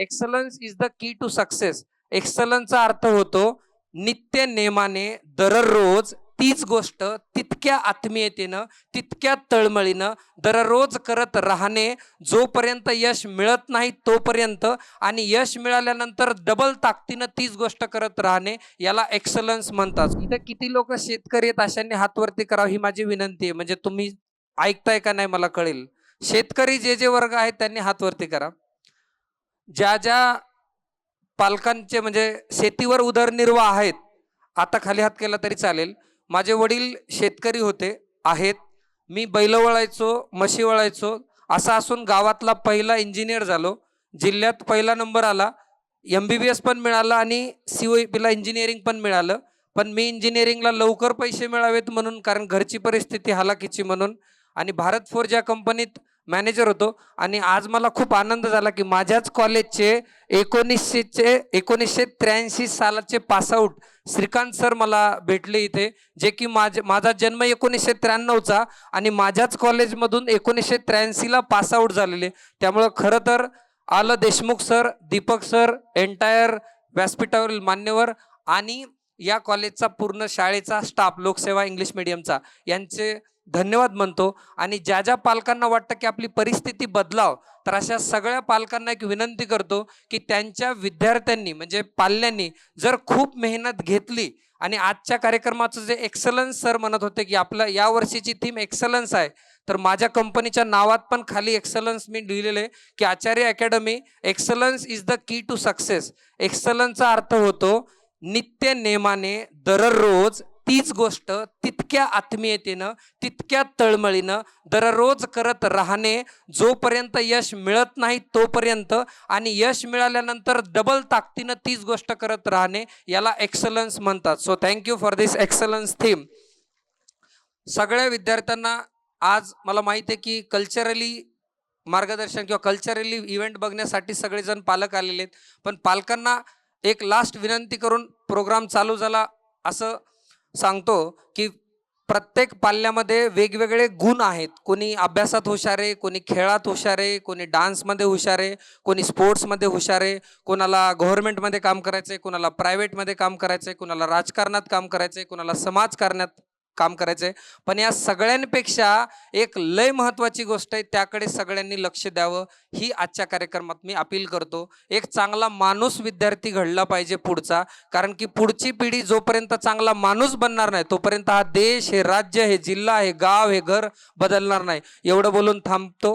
Excellence is the key to success एक्सलन्सचा अर्थ होतो नित्य नेमाने दररोज तीच गोष्ट तितक्या आत्मीयतेनं तितक्या तळमळीनं दररोज करत राहणे जोपर्यंत यश मिळत नाही तोपर्यंत आणि यश मिळाल्यानंतर डबल ताकदीनं तीच गोष्ट करत राहणे याला एक्सलन्स म्हणतात. इथं किती लोक शेतकरी आहेत अशांनी हातवरती करावं ही माझी विनंती आहे. म्हणजे तुम्ही ऐकताय का नाही मला कळेल. शेतकरी जे जे वर्ग आहेत त्यांनी हातवरती करा. ज्या ज्या पालकांचे म्हणजे शेतीवर उदरनिर्वाह आहेत आता खाली हात केला तरी चालेल. माझे वडील शेतकरी होते आहेत. मी बैल वळायचो म्हशी वळायचो असं असून गावातला पहिला इंजिनियर झालो. जिल्ह्यात पहिला नंबर आला. एम बी बी एस पण मिळालं आणि सी ओ पीला इंजिनिअरिंग पण मिळालं. पण मी इंजिनिअरिंगला लवकर पैसे मिळावेत म्हणून कारण घरची परिस्थिती हालाकीची म्हणून. आणि भारत फोर ज्या कंपनीत मॅनेजर होतो. आणि आज मला खूप आनंद झाला की माझ्याच कॉलेजचे एकोणीसशेचे एकोणीसशे त्र्याऐंशी सालाचे पासआउट श्रीकांत सर मला भेटले इथे जे की माझ माझा जन्म एकोणीसशे त्र्याण्णवचा आणि माझ्याच कॉलेजमधून एकोणीसशे त्र्याऐंशीला पासआउट झालेले. त्यामुळं खरं तर आलं Deshmukh sir Deepak sir entire व्यासपीठावरील मान्यवर आणि या कॉलेजचा पूर्ण शाळेचा स्टाफ लोकसेवा इंग्लिश मिडियमचा यांचे धन्यवाद म्हणतो. आणि ज्या ज्या पालकांना वाटतं की आपली परिस्थिती बदलाव तर अशा सगळ्या पालकांना एक विनंती करतो की त्यांच्या विद्यार्थ्यांनी म्हणजे पाल्यांनी जर खूप मेहनत घेतली आणि आजच्या कार्यक्रमाचं जे एक्सलन्स सर म्हणत होते की आपलं या वर्षीची थीम एक्सलन्स आहे तर माझ्या कंपनीच्या नावात पण खाली एक्सलन्स मी लिहिलेलं आहे की Acharya academy excellence is the key to success. एक्सलन्सचा अर्थ होतो नित्य नेमाने दररोज तीच गोष्ट तितक्या आत्मीयतेनं तितक्या तळमळीनं दररोज करत राहणे जोपर्यंत यश मिळत नाही तोपर्यंत आणि यश मिळाल्यानंतर डबल ताकदीनं तीच गोष्ट करत राहणे याला एक्सलन्स म्हणतात. So thank you for this excellence theme सगळ्या विद्यार्थ्यांना आज मला माहिती आहे की कल्चरली मार्गदर्शन किंवा कल्चरली इव्हेंट बघण्यासाठी सगळेजण पालक आलेले आहेत. पण पालकांना एक लास्ट विनंती करून प्रोग्राम चालू झाला असं सांगतो की प्रत्येक पाल्यामध्ये वेगवेगळे गुण आहेत. कोणी अभ्यासात हुशार आहे कोणी खेळात हुशार आहे कोणी डान्समध्ये हुशार आहे कोणी स्पोर्ट्समध्ये हुशार आहे कोणाला गव्हर्नमेंटमध्ये काम करायचं आहे कोणाला प्रायव्हेटमध्ये काम करायचं आहे कोणाला राजकारणात काम करायचं आहे कोणाला समाजकारणात काम करायचं आहे पण या सगळ्यांपेक्षा एक लय महत्त्वाची गोष्ट आहे त्याकडे सगळ्यांनी लक्ष द्यावं. ही आजच्या कार्यक्रमात मी अपील करतो. एक चांगला माणूस विद्यार्थी घडला पाहिजे पुढचा. कारण की पुढची पिढी जोपर्यंत चांगला माणूस बनणार नाही तोपर्यंत हा देश हे राज्य हे जिल्हा हे गाव हे घर बदलणार नाही. एवढं बोलून थांबतो.